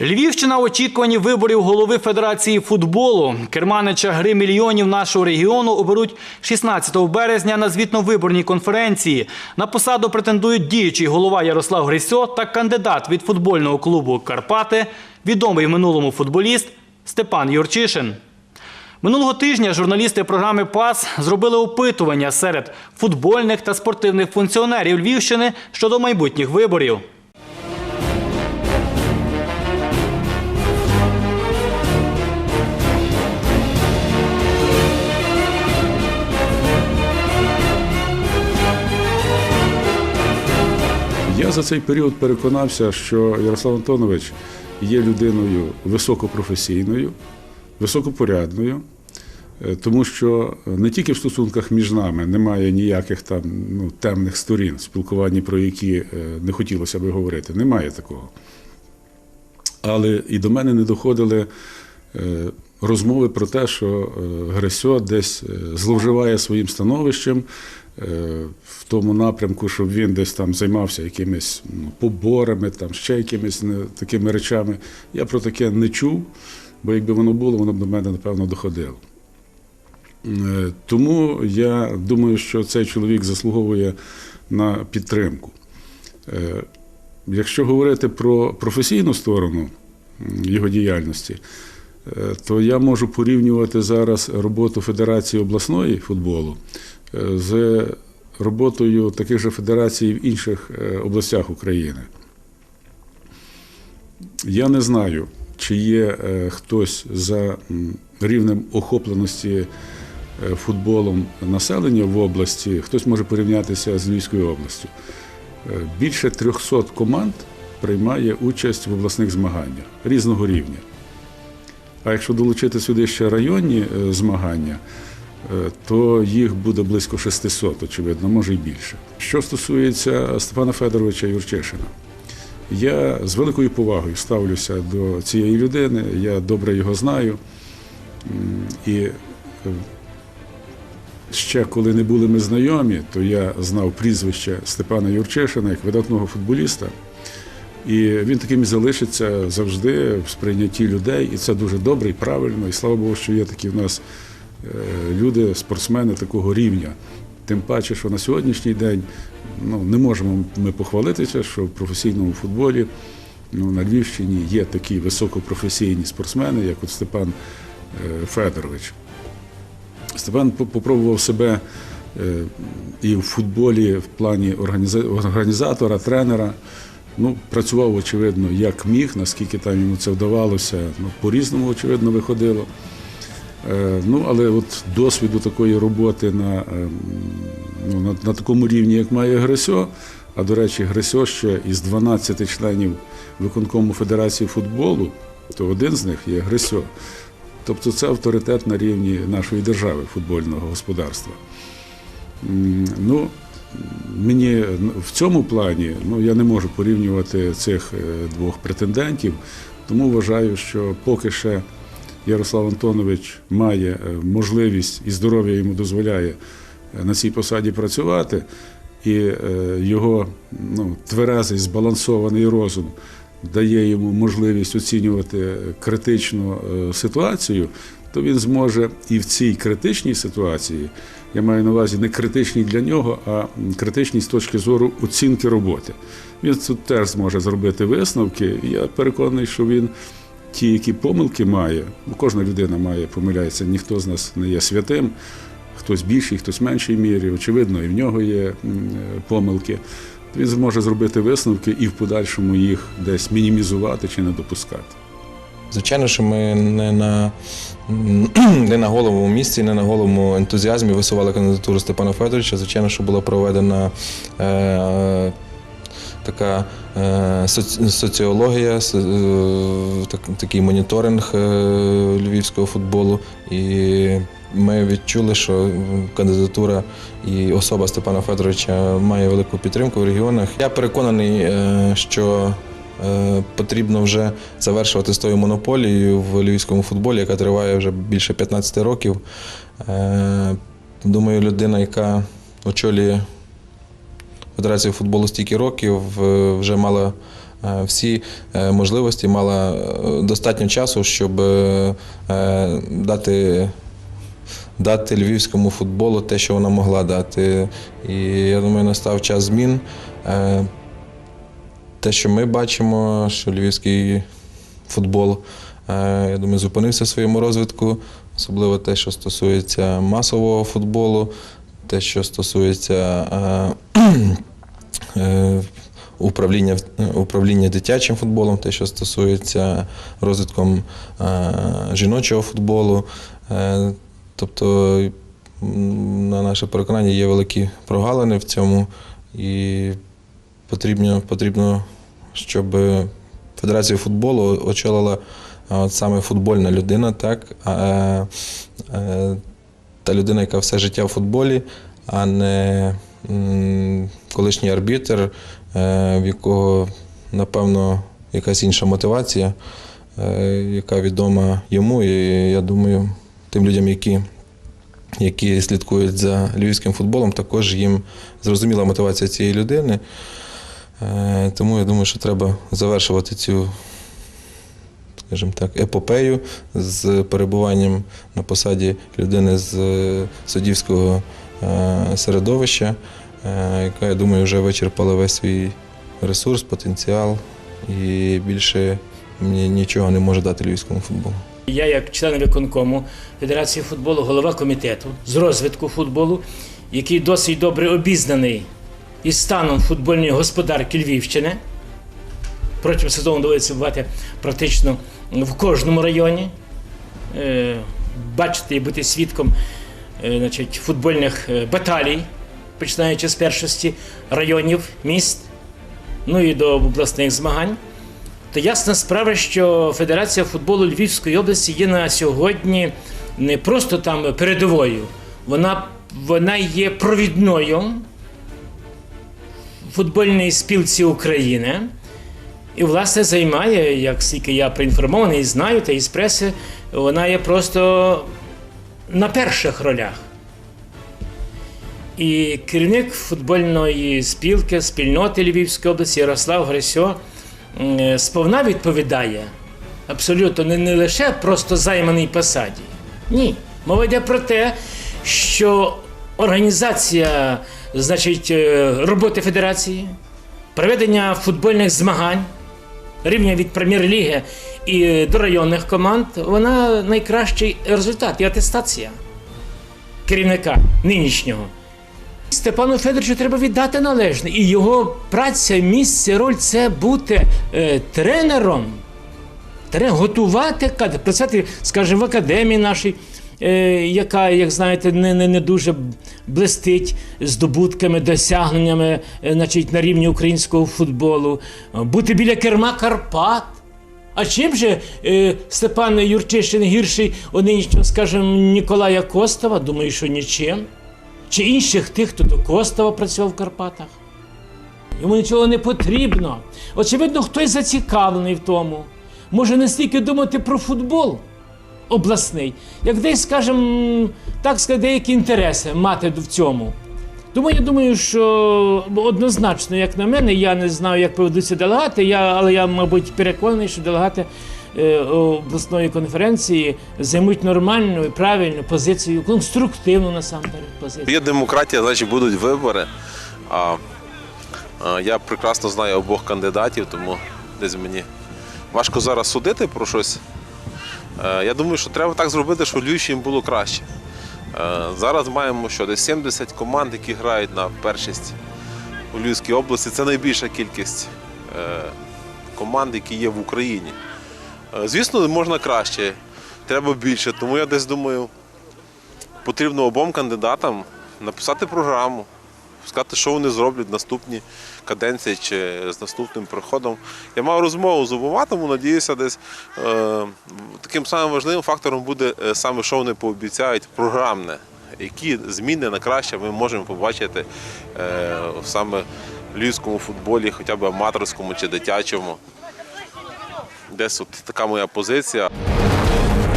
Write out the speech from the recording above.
Львівщина в очікуванні виборів голови Федерації футболу. Керманича гри мільйонів нашого регіону оберуть 16 березня на звітно-виборній конференції. На посаду претендують діючий голова Ярослав Грисьо та кандидат від футбольного клубу Карпати, відомий в минулому футболіст Степан Юрчишин. Минулого тижня журналісти програми ПАС зробили опитування серед футбольних та спортивних функціонерів Львівщини щодо майбутніх виборів. За цей період переконався, що Ярослав Антонович є людиною високопрофесійною, високопорядною, е, тому що не тільки в стосунках між нами немає ніяких там ну, темних сторін, в спілкуванні про які е, не хотілося би говорити. Немає такого. Але і до мене не доходили е, розмови про те, що е, Гресьо десь е, зловживає своїм становищем е, в тому напрямку, щоб він десь там займався якимись ну, поборами, там ще якимись такими речами. Я про таке не чув, бо якби воно було, воно б до мене напевно доходило. Тому я думаю, що цей чоловік заслуговує на підтримку. Якщо говорити про професійну сторону його діяльності, то я можу порівнювати зараз роботу Федерації обласної футболу е, з роботою таких же федерацій в інших е, областях України. Я не знаю, чи є е, хтось за рівнем охопленості е, футболом населення в області, хтось може порівнятися з Львівською областю. Е, Більше 300 команд приймає участь в обласних змаганнях різного рівня. А якщо долучити сюди ще районні е, змагання, е, то їх буде близько 600, очевидно, може й більше. Що стосується Степана Федоровича Юрчишина, я з великою повагою ставлюся до цієї людини, я добре його знаю. І е, ще коли не були ми знайомі, то я знав прізвище Степана Юрчишина як видатного футболіста. І він таким і залишиться завжди в сприйнятті людей, і це дуже добре і правильно. І слава Богу, що є такі в нас е, люди, спортсмени такого рівня. Тим паче, що на сьогоднішній день ну, не можемо ми похвалитися, що в професійному футболі ну, на Львівщині є такі високопрофесійні спортсмени, як от Степан е, Федорович. Степан по- попробував себе е, і в футболі в плані організатора, тренера. Ну, працював, очевидно, як міг, наскільки там йому це вдавалося, ну, по-різному, очевидно, виходило. Е, Ну, але от досвіду такої роботи на, ем, ну, на, на такому рівні, як має Гресьо, а до речі, Гресьо ще із 12 членів виконкому Федерації футболу, то один з них є Гресьо. Тобто це авторитет на рівні нашої держави футбольного господарства. Ну, мені в цьому плані ну, я не можу порівнювати цих е, двох претендентів, тому вважаю, що поки ще Ярослав Антонович має е, можливість і здоров'я йому дозволяє е, на цій посаді працювати, і його ну, тверезий, збалансований розум дає йому можливість оцінювати критичну ситуацію, то він зможе і в цій критичній ситуації, я маю на увазі не критичній для нього, а м, критичній з точки зору оцінки роботи. Він тут теж зможе зробити висновки. Я переконаний, що він ті, які помилки має, бо кожна людина має помиляється, ніхто з нас не є святим, хтось більший, хтось меншій мірі. Очевидно, і в нього є е, помилки. Він зможе зробити висновки і в подальшому їх десь мінімізувати чи не допускати. Звичайно, що ми не на, не на головому місці, не на головому ентузіазмі висували кандидатуру Степана Федоровича. Звичайно, що була проведена е, така е, соці- соціологія, со- е, так, такий моніторинг е, львівського футболу. І ми відчули, що кандидатура і особа Степана Федоровича має велику підтримку в регіонах. Я переконаний, е, що Потрібно вже завершувати з тою монополією в львівському футболі, яка триває вже більше 15 років. Е, Думаю, людина, яка очолює Федерацію футболу стільки років, е, вже мала е, всі е, можливості, мала е, достатньо часу, щоб е, е, дати дати львівському футболу те, що вона могла дати. І я думаю, настав час змін. Те, що ми бачимо, що львівський футбол, е, я думаю, зупинився в своєму розвитку, особливо те, що стосується масового футболу, те, що стосується е, е, управління, управління дитячим футболом, те, що стосується розвитком жіночого футболу. Тобто, на наше переконання, є великі прогалини в цьому, і потрібно, потрібно щоб Федерацію футболу очолила от саме футбольна людина, так, е, та людина, яка все життя в футболі, а не колишній арбітр, е, в якого, напевно, якась інша мотивація, е, яка відома йому, і я думаю, тим людям, які, які слідкують за львівським футболом, також їм зрозуміла мотивація цієї людини. Е, Тому я думаю, що треба завершувати цю, скажімо так, епопею з перебуванням на посаді людини з е, суддівського е, середовища, яка, я думаю, вже вичерпала весь свій ресурс, потенціал і більше ні- нічого не може дати львівському футболу. Я, як член виконкому Федерації футболу, голова комітету з розвитку футболу, який досить добре обізнаний із станом футбольної господарки Львівщини. Протягом сезону доводиться бувати практично в кожному районі. Е, Бачити і бути свідком е, значить, футбольних е, баталій, починаючи з першості районів, міст, ну і до обласних змагань. То ясна справа, що Федерація футболу Львівської області є на сьогодні не просто там передовою, вона, вона є провідною футбольній спілці України. І, власне, займає, як скільки я проінформований, знаю, та із преси, вона є просто на перших ролях. І керівник футбольної спілки, спільноти Львівської області Ярослав Грисьо сповна відповідає абсолютно не, не лише просто займаній посаді. Ні. Мова йде про те, що організація значить, е, роботи федерації, проведення футбольних змагань рівня від прем'єр-ліги і до районних команд, вона найкращий результат і атестація керівника нинішнього. Степану Федоровичу треба віддати належне. І його праця, місце, роль це бути е, тренером, Тре- готувати, працювати, скажімо, в академії нашій, е, яка, як знаєте, не, не, не дуже блистить здобутками, досягненнями е, значить, на рівні українського футболу, Е, бути біля керма Карпат. А чим же е, Степан Юрчишин гірший нинішнього, скажімо, Ніколая Костова? Думаю, що нічим. Чи інших тих, хто до Костова працював в Карпатах? Йому нічого не потрібно. Очевидно, хтось зацікавлений в тому. Може не стільки думати про футбол обласний, як десь, скажімо, так сказати, деякі інтереси мати в цьому. Тому я думаю, що однозначно, як на мене, я не знаю, як поведуться делегати, я, але я, мабуть, переконаний, що делегати е, обласної конференції займуть нормальну і правильну позицію, конструктивну насамперед позицію. Є демократія, значить будуть вибори. А, а я прекрасно знаю обох кандидатів, тому десь мені важко зараз судити про щось. Е, Я думаю, що треба так зробити, щоб Львівщині було краще. Е, Зараз маємо що десь 70 команд, які грають на першість у Львівській області. Це найбільша кількість е, команд, які є в Україні. Звісно, можна краще, треба більше. Тому я десь думаю, потрібно обом кандидатам написати програму, сказати, що вони зроблять наступні каденції чи з наступним приходом. Я мав розмову з Обоватом, надіюся, десь е, таким самим важливим фактором буде е, саме, що вони пообіцяють програмне. Які зміни на краще ми можемо побачити е, саме в львівському футболі, хоча б аматорському чи дитячому. Десь от така моя позиція.